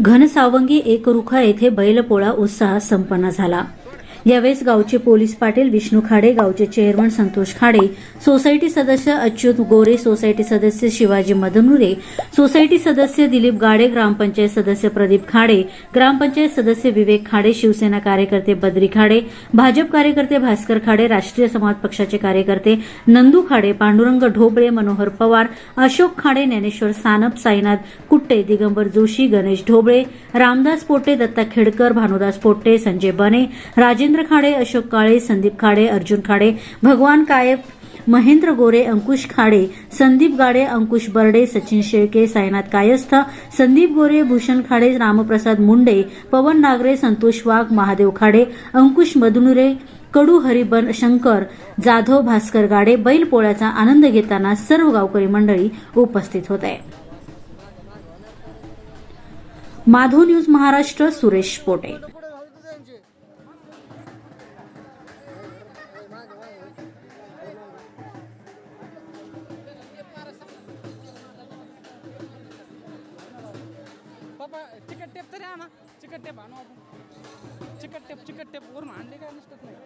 घनसावंगी एकरुखा येथे बैलपोळा उत्साहात संपन्न झाला. यावेळेस गावचे पोलीस पाटील विष्णू खाडे गावचे चेअरमन संतोष खाडे सोसायटी सदस्य अच्युत गोरे सोसायटी सदस्य शिवाजी मदनुरे सोसायटी सदस्य दिलीप गाडे ग्रामपंचायत सदस्य प्रदीप खाडे ग्रामपंचायत सदस्य विवेक खाडे शिवसेना कार्यकर्ते बद्री खाडे भाजप कार्यकर्ते भास्कर खाडे राष्ट्रीय समाज पक्षाचे कार्यकर्ते नंदू खाडे पांडुरंग ढोबळे मनोहर पवार अशोक खाडे ज्ञानेश्वर सानप साईनाथ कुट्टे दिगंबर जोशी गणेश ढोबळे रामदास पोटे दत्ता खेडकर भानुदास पोट्टे संजय बने राजेंद्र खाडे अशोक काळे संदीप खाडे अर्जुन खाडे भगवान कायप महेंद्र गोरे अंकुश खाडे संदीप गाडे अंकुश बर्डे सचिन शेळके साईनाथ कायस्थ संदीप गोरे भूषण खाडे रामप्रसाद मुंडे पवन नागरे संतोष वाघ महादेव खाडे अंकुश मदनुरे कडू हरिबन शंकर जाधव भास्कर गाडे बैल पोळ्याचा आनंद घेताना सर्व गावकरी मंडळी उपस्थित होते. माधव न्यूज महाराष्ट्र सुरेश पोटे. चिकट टेप तरी आणा चिकट टेप आणू आपण. चिकट टेप चिकट टेप. वरून आणले काय नसतात नाही.